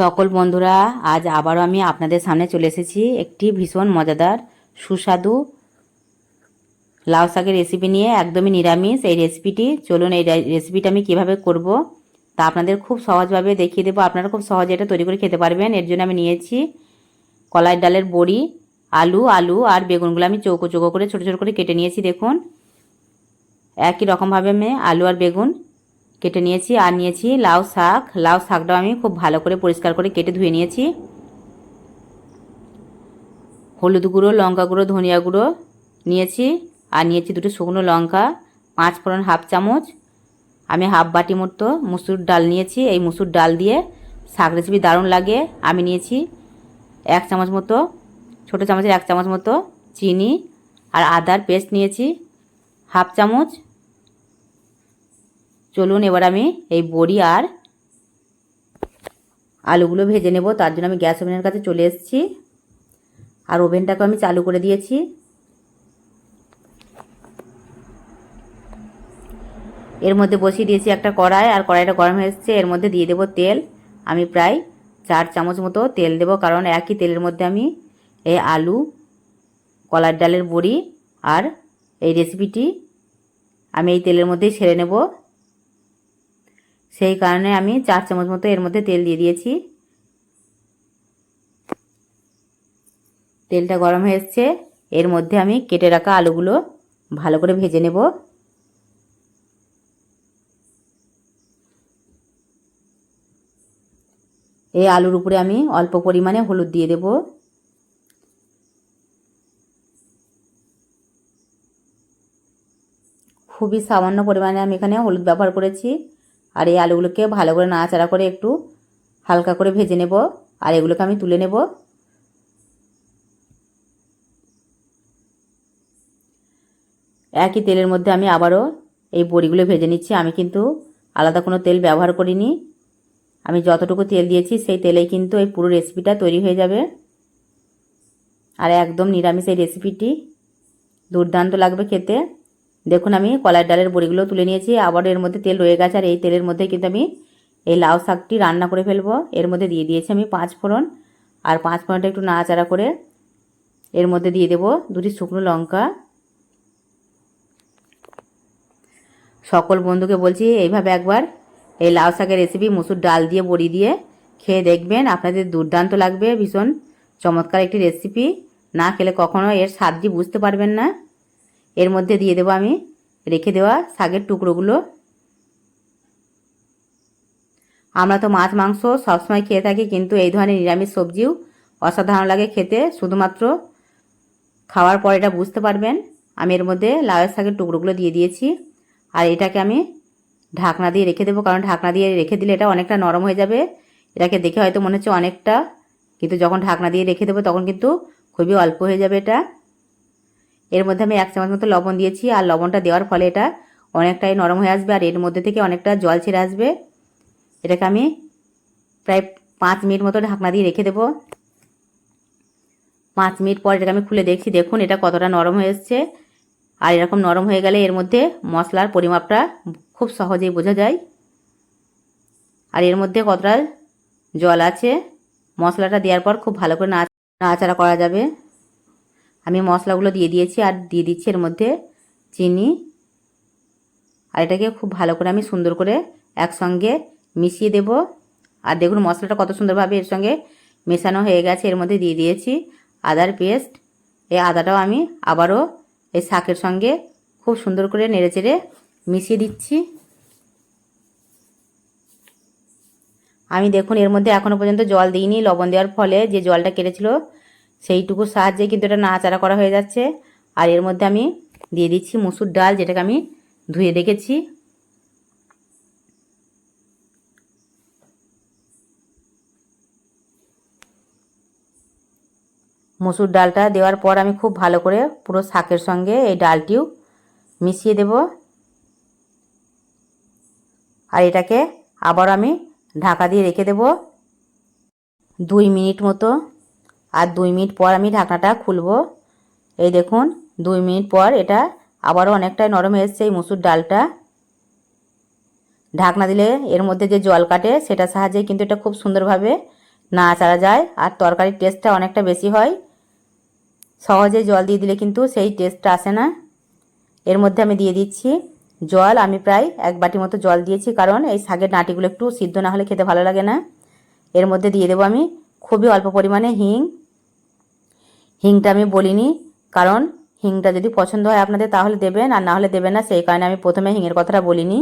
সকল বন্ধুরা, আজ আবারও আমি আপনাদের সামনে চলে এসেছি একটি ভীষণ মজাদার, সুস্বাদু লাউ শাকের রেসিপি নিয়ে একদমই নিরামিষ। এই রেসিপিটি চলুন এই রেসিপিটা আমি কীভাবে করব তা আপনাদের খুব সহজভাবে দেখিয়ে দেবো। আপনারা খুব সহজে এটা তৈরি করে খেতে পারবেন। এর জন্য আমি নিয়েছি কলাই ডালের বড়ি, আলু আলু আর বেগুনগুলো আমি চৌকো চৌকো করে, ছোটো ছোটো করে কেটে নিয়েছি। দেখুন, একই রকমভাবে আমি আলু আর বেগুন কেটে নিয়েছি আর নিয়েছি লাউ শাক। লাউ শাকটাও আমি খুব ভালো করে পরিষ্কার করে কেটে ধুয়ে নিয়েছি। হলুদ গুঁড়ো, লঙ্কা গুঁড়ো, ধনিয়া গুঁড়ো নিয়েছি আর নিয়েছি দুটো শুকনো লঙ্কা, পাঁচ ফোড়ন হাফ চামচ। আমি হাফ বাটি মতো মুসুর ডাল নিয়েছি। এই মুসুর ডাল দিয়ে শাক রেসিপি দারুণ লাগে। আমি নিয়েছি এক চামচ মতো, ছোটো চামচের এক চামচ মতো চিনি আর আদার পেস্ট নিয়েছি। হাফ চামচ চলুন এবার আমি এই বড়ি আর আলুগুলো ভেজে নেব। তার জন্য আমি গ্যাস ওভেনের কাছে চলে এসেছি। আর ওভেনটাকে আমি চালু করে দিয়েছি। এর মধ্যে বসিয়ে দিয়েছি একটা কড়াই। আর কড়াইটা গরম হয়ে এসছে। এর মধ্যে দিয়ে দেবো তেল। আমি প্রায় চার চামচ মতো তেল দেবো। কারণ একই তেলের মধ্যে আমি এই আলু, কলার ডালের বড়ি আর এই রেসিপিটি আমি এই তেলের মধ্যেই ছেড়ে নেব। সেই কারণে আমি চার চামচ মতো এর মধ্যে তেল দিয়ে দিয়েছি। তেলটা গরম হয়ে এর মধ্যে আমি কেটে রাখা আলুগুলো ভালো করে ভেজে নেব। এই আলুর উপরে আমি অল্প পরিমাণে হলুদ দিয়ে দেব। খুবই সামান্য পরিমাণে আমি এখানে হলুদ ব্যবহার করেছি। আর এই আলুগুলোকে ভালো করে নাড়াচাড়া করে একটু হালকা করে ভেজে নেব। আর এগুলোকে আমি তুলে নেব। একই তেলের মধ্যে আমি আবারও এই বড়িগুলো ভেজে নিচ্ছি। আমি কিন্তু আলাদা কোনো তেল ব্যবহার করিনি। আমি যতটুকু তেল দিয়েছি সেই তেলেই কিন্তু এই পুরো রেসিপিটা তৈরি হয়ে যাবে। আর একদম নিরামিষ এই রেসিপিটি। দুর্দান্ত লাগবে খেতে। দেখুন, আমি কলার ডালের বড়িগুলো তুলে নিয়েছি। আবার এর মধ্যে তেল রয়ে গেছে, আর এই তেলের মধ্যে কিন্তু আমি এই লাউ শাকটি রান্না করে ফেলব। এর মধ্যে দিয়ে দিয়েছি আমি পাঁচ ফোড়ন, আর পাঁচ ফোড়নটা একটু নাড়াচাড়া করে এর মধ্যে দিয়ে দেব দুটি শুকনো লঙ্কা। সকল বন্ধুকে বলছি, এইভাবে একবার এই লাউ শাকের রেসিপি মুসুর ডাল দিয়ে, বড়ি দিয়ে খেয়ে দেখবেন। আপনাদের দুর্দান্ত লাগবে, ভীষণ চমৎকার একটি রেসিপি না খেলে কখনো এর স্বাদটি বুঝতে পারবেন না। এর মধ্যে দিয়ে দেবো আমি, রেখে দেওয়া শাকের টুকরোগুলো। আমরা তো মাছ, মাংস সবসময় খেয়ে থাকি, কিন্তু এই ধরনের নিরামিষ সবজিও অসাধারণ লাগে খেতে। শুধুমাত্র খাওয়ার পর এটা বুঝতে পারবেন, আমি এর মধ্যে লাউয়ের শাকের টুকরোগুলো দিয়ে দিয়েছি। আর এটাকে আমি ঢাকনা দিয়ে রেখে দেবো, কারণ ঢাকনা দিয়ে রেখে দিলে এটা অনেকটা নরম হয়ে যাবে। এটাকে দেখে হয়তো মনে হচ্ছে অনেকটা, কিন্তু যখন ঢাকনা দিয়ে রেখে দেবো তখন কিন্তু খুবই অল্প হয়ে যাবে এটা। এর মধ্যে আমি এক চামচ মতো লবণ দিয়েছি, আর লবণটা দেওয়ার ফলে এটা অনেকটাই নরম হয়ে আসবে, আর এর মধ্যে থেকে অনেকটা জল ছেড়ে আসবে। এটাকে আমি প্রায় পাঁচ মিনিট মতো ঢাকনা দিয়ে রেখে দেবো। পাঁচ মিনিট পর এটাকে আমি খুলে দেখছি, দেখুন এটা কতটা নরম হয়ে এসছে। আর এরকম নরম হয়ে গেলে এর মধ্যে মশলার পরিমাপটা খুব সহজেই বোঝা যায়। আর এর মধ্যে কতটা জল আছে, মশলাটা দেওয়ার পর খুব ভালো করে নাড়া নাড়াচাড়া করা যাবে। আমি মশলাগুলো দিয়ে দিয়েছি আর দিয়ে দিচ্ছি এর মধ্যে চিনি। আর এটাকে খুব ভালো করে আমি সুন্দর করে একসঙ্গে মিশিয়ে দেব। আর দেখুন মশলাটা কত সুন্দরভাবে এর সঙ্গে মেশানো হয়ে গেছে, এর মধ্যে দিয়ে দিয়েছি আদার পেস্ট। এই আদাটাও আমি আবারও এই শাকের সঙ্গে খুব সুন্দর করে নেড়েচেড়ে মিশিয়ে দিচ্ছি। আমি দেখুন এর মধ্যে এখনও পর্যন্ত জল দিইনি, লবণ দেওয়ার ফলে যে জলটা কেটেছিল সেইটুকুর সাহায্যে কিন্তু এটা নাড়াচাড়া করা হয়ে যাচ্ছে। আর এর মধ্যে আমি দিয়ে দিচ্ছি মুসুর ডাল, যেটাকে আমি ধুয়ে রেখেছি। মুসুর ডালটা দেওয়ার পর আমি খুব ভালো করে পুরো শাকের সঙ্গে এই ডালটিও মিশিয়ে দেব। আর এটাকে আবার আমি ঢাকা দিয়ে রেখে দেব। দুই মিনিট মতো। আর দুই মিনিট পর আমি ঢাকনাটা খুলব। এই দেখুন, দুই মিনিট পর এটা আবারও অনেকটাই নরম এসছে এই মুসুর ডালটা। ঢাকনা দিলে এর মধ্যে যে জল কাটে সেটা সাহায্যে কিন্তু এটা খুব সুন্দরভাবে নাড়াচাড়া যায় আর তরকারির টেস্টটা অনেকটা বেশি হয়। সহজে জল দিয়ে দিলে কিন্তু সেই টেস্টটা আসে না। এর মধ্যে আমি দিয়ে দিচ্ছি জল। আমি প্রায় এক বাটি মতো জল দিয়েছি কারণ এই শাকের নাটিগুলো একটু সিদ্ধ না হলে খেতে ভালো লাগে না। এর মধ্যে দিয়ে দেবো আমি খুবই অল্প পরিমাণে হিং। হিংটা আমি বলিনি, কারণ হিংটা যদি পছন্দ হয় আপনাদের তাহলে দেবেন, আর না হলে দেবেন না, সেই কারণে আমি প্রথমে হিংয়ের কথাটা বলিনি।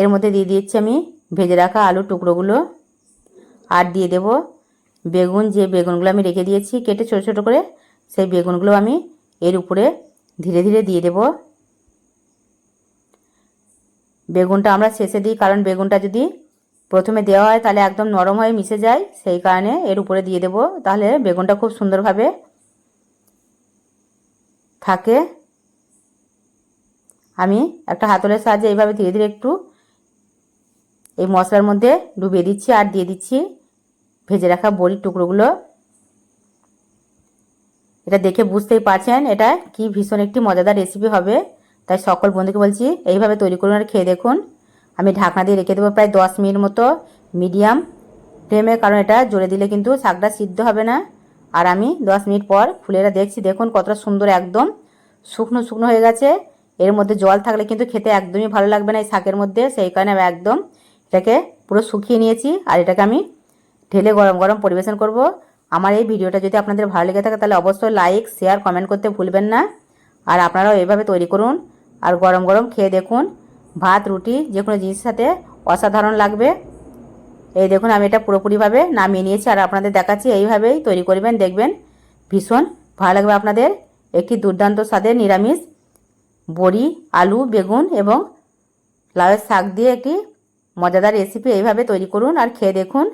এর মধ্যে দিয়ে দিচ্ছি আমি ভেজে রাখা আলুর টুকরোগুলো, আর দিয়ে দেব বেগুন, যে বেগুনগুলো আমি রেখে দিয়েছি কেটে ছোটো ছোটো করে, সেই বেগুনগুলো আমি এর উপরে ধীরে ধীরে দিয়ে দেব। বেগুনটা আমরা শেষে দিই, কারণ বেগুনটা যদি প্রথমে দেওয়া হয় তাহলে একদম নরম হয়ে মিশে যায়, সেই কারণে এর উপরে দিয়ে দেব। তাহলে বেগুনটা খুব সুন্দরভাবে থাকে। আমি একটা হাতলের সাহায্যে এইভাবে ধীরে ধীরে একটু এই মশলার মধ্যে ডুবিয়ে দিচ্ছি আর দিয়ে দিচ্ছি ভেজে রাখা বড়ির টুকরোগুলো। এটা দেখে বুঝতেই পারছেন এটা কি ভীষণ একটি মজাদার রেসিপি হবে। তাই সকল বন্ধুকে বলছি, এইভাবে তৈরি করুন আর খেয়ে দেখুন। আমি ঢাকনা দিয়ে রেখে দেবো প্রায় দশ মিনিট মতো, মিডিয়াম ফ্লেমে, কারণ এটা জোরে দিলে কিন্তু শাকটা সিদ্ধ হবে না। আর আমি দশ মিনিট পর এটা দেখছি, দেখুন কতটা সুন্দর একদম। শুকনো শুকনো হয়ে গেছে। এর মধ্যে জল থাকলে কিন্তু খেতে একদমই ভালো লাগবে না এই শাকের মধ্যে, সেই কারণে আমি একদম এটাকে পুরো শুকিয়ে নিয়েছি। আর এটাকে আমি ঢেলে গরম গরম পরিবেশন করব। আমার এই ভিডিওটা যদি আপনাদের ভালো লেগে থাকে, তাহলে অবশ্যই লাইক শেয়ার কমেন্ট করতে ভুলবেন না। আর আপনারাও এভাবে তৈরি করুন আর গরম গরম খেয়ে দেখুন। ভাত, রুটি, যে কোনো জিনিসের সাথে অসাধারণ লাগবে। এই দেখুন, আমি এটা পুরোপুরিভাবে নামিয়ে নিয়েছি আর আপনাদের দেখাচ্ছি, এইভাবেই তৈরি করবেন, দেখবেন। ভীষণ ভালো লাগবে আপনাদের। একটি দুর্দান্ত স্বাদের নিরামিষ বড়ি, আলু, বেগুন এবং লাউয়ের শাক দিয়ে একটি মজাদার রেসিপি এইভাবে তৈরি করুন আর খেয়ে দেখুন।